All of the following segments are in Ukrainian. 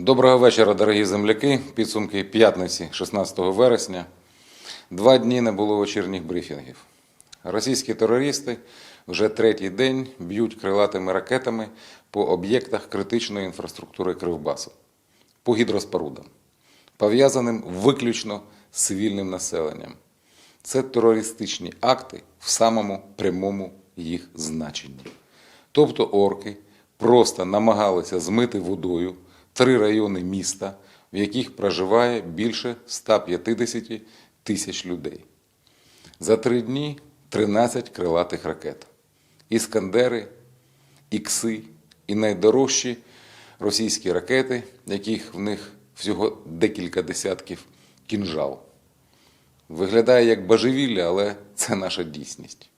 Доброго вечора, дорогі земляки. Підсумки п'ятниці 16 вересня. Два дні не було вечірніх брифінгів. Російські терористи вже третій день б'ють крилатими ракетами по об'єктах критичної інфраструктури Кривбасу, по гідроспорудам, пов'язаним виключно з цивільним населенням. Це терористичні акти в самому прямому їх значенні. Тобто орки просто намагалися змити водою три райони міста, в яких проживає більше 150 тисяч людей. За три дні 13 крилатих ракет. Іскандери, ікси і найдорожчі російські ракети, яких в них всього декілька десятків кінжал. Виглядає як божевілля, але це наша дійсність.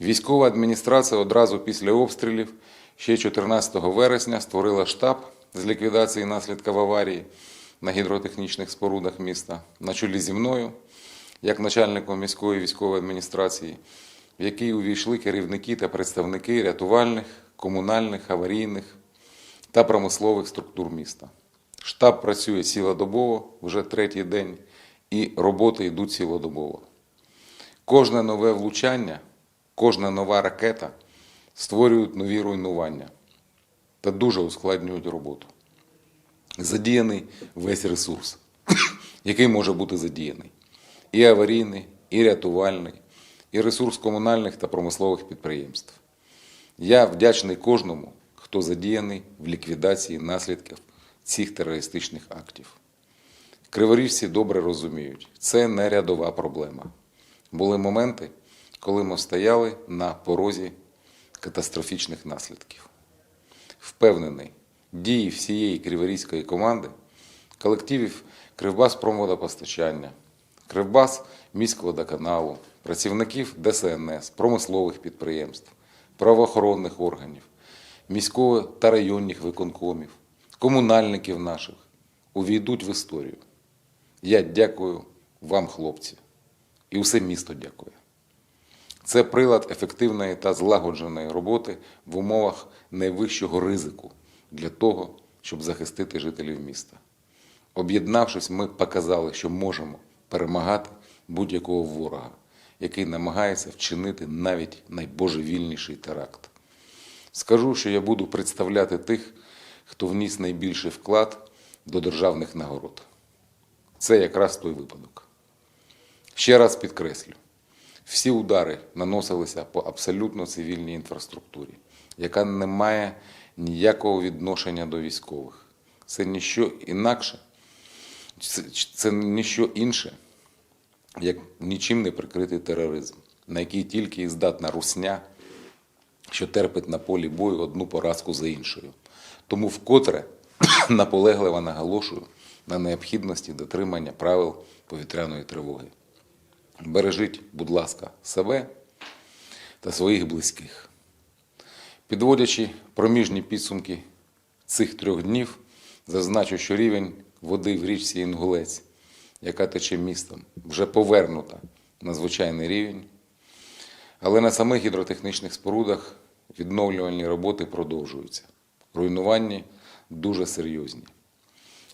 Військова адміністрація одразу після обстрілів ще 14 вересня створила штаб з ліквідації наслідків аварії на гідротехнічних спорудах міста на чолі зі мною, як начальником міської військової адміністрації, в який увійшли керівники та представники рятувальних, комунальних, аварійних та промислових структур міста. Штаб працює цілодобово вже третій день, і роботи йдуть цілодобово. Кожне нове влучання, кожна нова ракета створюють нові руйнування та дуже ускладнюють роботу. Задіяний весь ресурс, який може бути задіяний. І аварійний, і рятувальний, і ресурс комунальних та промислових підприємств. Я вдячний кожному, хто задіяний в ліквідації наслідків цих терористичних актів. Криворіжці добре розуміють, це не рядова проблема. Були моменти, коли ми стояли на порозі катастрофічних наслідків. Впевнений, дії всієї криворізької команди, колективів Кривбас промводопостачання, Кривбас міськводоканалу, працівників ДСНС, промислових підприємств, правоохоронних органів, міського та районних виконкомів, комунальників наших увійдуть в історію. Я дякую вам, хлопці, і усе місто дякує. Це прилад ефективної та злагодженої роботи в умовах найвищого ризику для того, щоб захистити жителів міста. Об'єднавшись, ми показали, що можемо перемагати будь-якого ворога, який намагається вчинити навіть найбожевільніший теракт. Скажу, що я буду представляти тих, хто вніс найбільший вклад до державних нагород. Це якраз той випадок. Ще раз підкреслю: всі удари наносилися по абсолютно цивільній інфраструктурі, яка не має ніякого відношення до військових. Це ніщо інакше, це, це ніщо інше, як нічим не прикритий тероризм, на який тільки і здатна русня, що терпить на полі бою одну поразку за іншою. Тому вкотре наполегливо наголошую на необхідності дотримання правил повітряної тривоги. Бережіть, будь ласка, себе та своїх близьких. Підводячи проміжні підсумки цих трьох днів, зазначу, що рівень води в річці Інгулець, яка тече містом, вже повернута на звичайний рівень. Але на самих гідротехнічних спорудах відновлювальні роботи продовжуються. Руйнування дуже серйозні.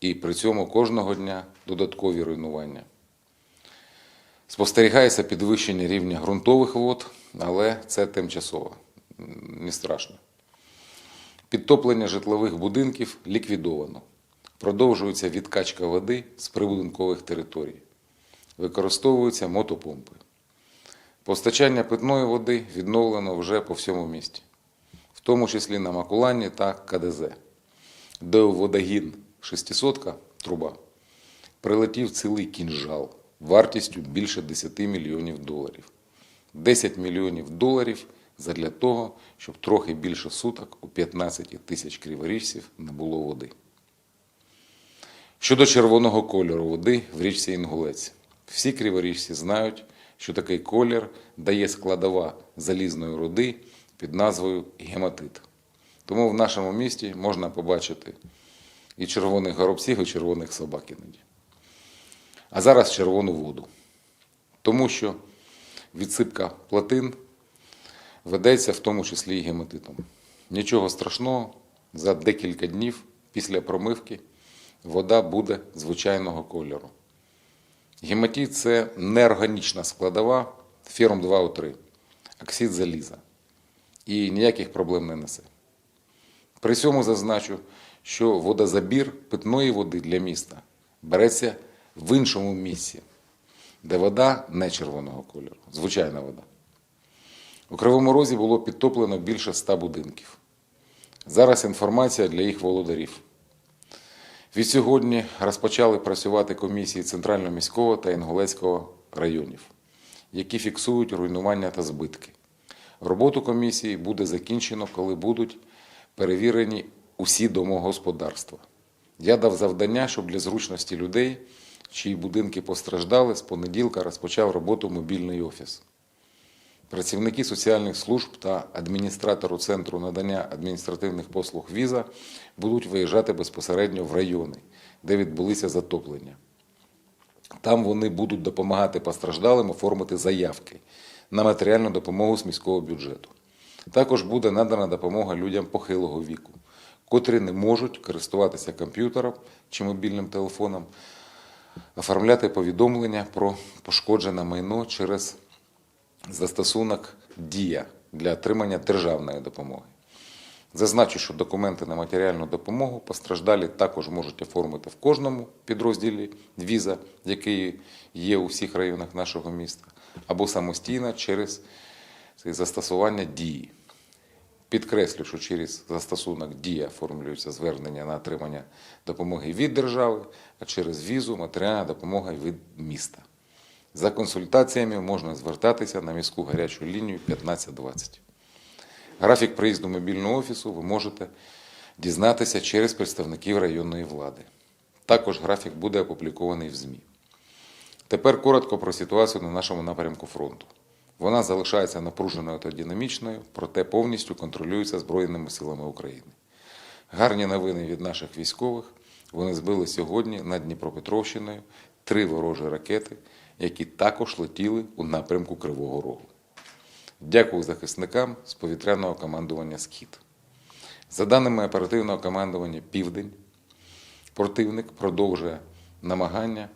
І при цьому кожного дня додаткові руйнування. Спостерігається підвищення рівня ґрунтових вод, але це тимчасово, не страшно. Підтоплення житлових будинків ліквідовано. Продовжується відкачка води з прибудинкових територій. Використовуються мотопомпи. Постачання питної води відновлено вже по всьому місті, в тому числі на Макулані та КДЗ, де у водогін 600 труба прилетів цілий кінжал вартістю більше 10 мільйонів доларів. 10 мільйонів доларів задля того, щоб трохи більше суток у 15 тисяч криворіжців не було води. Щодо червоного кольору води в річці Інгулець. Всі криворіжці знають, що такий колір дає складова залізної руди під назвою гематит. Тому в нашому місті можна побачити і червоних горобців, і червоних собак іноді. А зараз червону воду. Тому що відсипка плотин ведеться в тому числі і гематитом. Нічого страшного, за декілька днів після промивки вода буде звичайного кольору. Гематит – це неорганічна складова ферум 2О3, оксид заліза. І ніяких проблем не несе. При цьому зазначу, що водозабір питної води для міста береться в іншому місці, де вода не червоного кольору, звичайна вода. У Кривому Розі було підтоплено більше ста будинків. Зараз інформація для їх володарів. Від сьогодні розпочали працювати комісії Центрального міського та Інгулецького районів, які фіксують руйнування та збитки. Роботу комісії буде закінчено, коли будуть перевірені усі домогосподарства. Я дав завдання, щоб для зручності людей, чиї будинки постраждали, з понеділка розпочав роботу мобільний офіс. Працівники соціальних служб та адміністратору Центру надання адміністративних послуг віза будуть виїжджати безпосередньо в райони, де відбулися затоплення. Там вони будуть допомагати постраждалим оформити заявки на матеріальну допомогу з міського бюджету. Також буде надана допомога людям похилого віку, котрі не можуть користуватися комп'ютером чи мобільним телефоном, оформляти повідомлення про пошкоджене майно через застосунок Дія для отримання державної допомоги. Зазначу, що документи на матеріальну допомогу постраждалі також можуть оформити в кожному підрозділі віза, який є у всіх районах нашого міста, або самостійно через застосування дії. Підкреслю, що через застосунок Дія оформлюється звернення на отримання допомоги від держави, а через візу матеріальна допомога від міста. За консультаціями можна звертатися на міську гарячу лінію 1520. Графік приїзду мобільного офісу ви можете дізнатися через представників районної влади. Також графік буде опублікований в ЗМІ. Тепер коротко про ситуацію на нашому напрямку фронту. Вона залишається напруженою та динамічною, проте повністю контролюється Збройними силами України. Гарні новини від наших військових. Вони збили сьогодні над Дніпропетровщиною три ворожі ракети, які також летіли у напрямку Кривого Рогу. Дякую захисникам з повітряного командування Схід. За даними оперативного командування Південь, противник продовжує намагання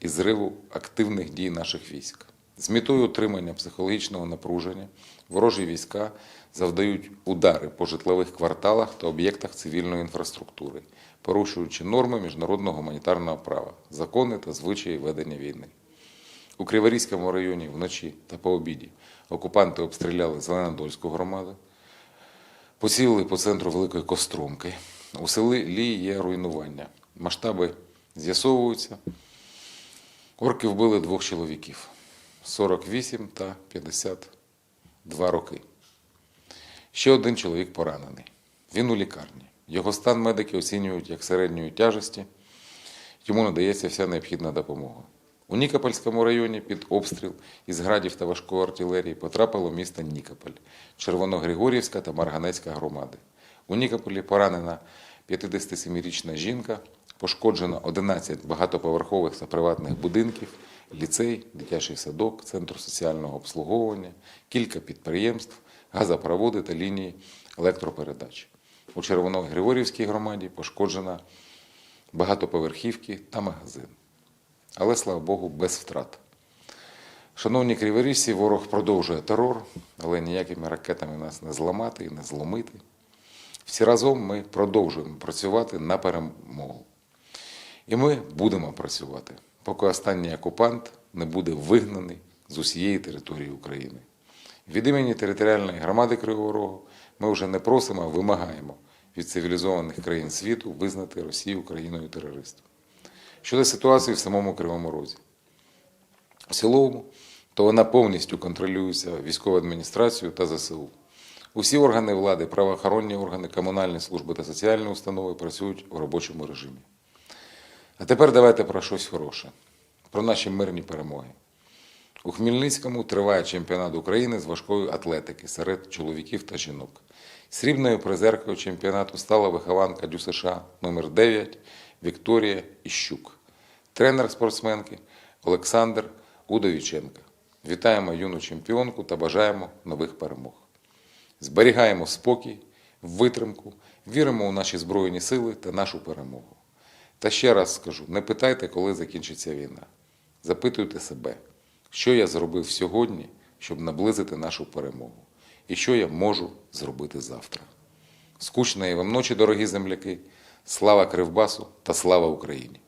і зриву активних дій наших військ. З метою отримання психологічного напруження ворожі війська завдають удари по житлових кварталах та об'єктах цивільної інфраструктури, порушуючи норми міжнародного гуманітарного права, закони та звичаї ведення війни. У Криворізькому районі вночі та по обіді окупанти обстріляли Зеленодольську громаду, поцілили по центру Великої Костромки. У селі є руйнування. Масштаби з'ясовуються. Орки вбили двох чоловіків 48 та 52 роки. Ще один чоловік поранений. Він у лікарні. Його стан медики оцінюють як середньої тяжесті, йому надається вся необхідна допомога. У Нікопольському районі під обстріл із градів та важкої артилерії потрапило місто Нікополь, Червоногригорівська та Марганецька громади. У Нікополі поранена 57-річна жінка, пошкоджено 11 багатоповерхових та приватних будинків, ліцей, дитячий садок, центр соціального обслуговування, кілька підприємств, газопроводи та лінії електропередач. У Червоногригорівській громаді пошкоджена багатоповерхівки та магазин. Але, слава Богу, без втрат. Шановні криворіжці, ворог продовжує терор, але ніякими ракетами нас не зламати і не зломити. Всі разом ми продовжуємо працювати на перемогу. І ми будемо працювати, поки останній окупант не буде вигнаний з усієї території України. Від імені територіальної громади Кривого Рогу ми вже не просимо, а вимагаємо від цивілізованих країн світу визнати Росію країною терористом. Щодо ситуації в самому Кривому Розі. В цілому, то вона повністю контролюється військовою адміністрацією та ЗСУ. Усі органи влади, правоохоронні органи, комунальні служби та соціальні установи працюють у робочому режимі. А тепер давайте про щось хороше, про наші мирні перемоги. У Хмельницькому триває чемпіонат України з важкої атлетики серед чоловіків та жінок. Срібною призеркою чемпіонату стала вихованка ДЮСШ номер 9 Вікторія Іщук, тренер спортсменки Олександр Удовіченка. Вітаємо юну чемпіонку та бажаємо нових перемог. Зберігаємо спокій, витримку, Віримо у наші Збройні сили та нашу перемогу. Та ще раз скажу: не питайте, коли закінчиться війна. Запитуйте себе, що я зробив сьогодні, щоб наблизити нашу перемогу, і що я можу зробити завтра. Скучної вам ночі, дорогі земляки! Слава Кривбасу та слава Україні!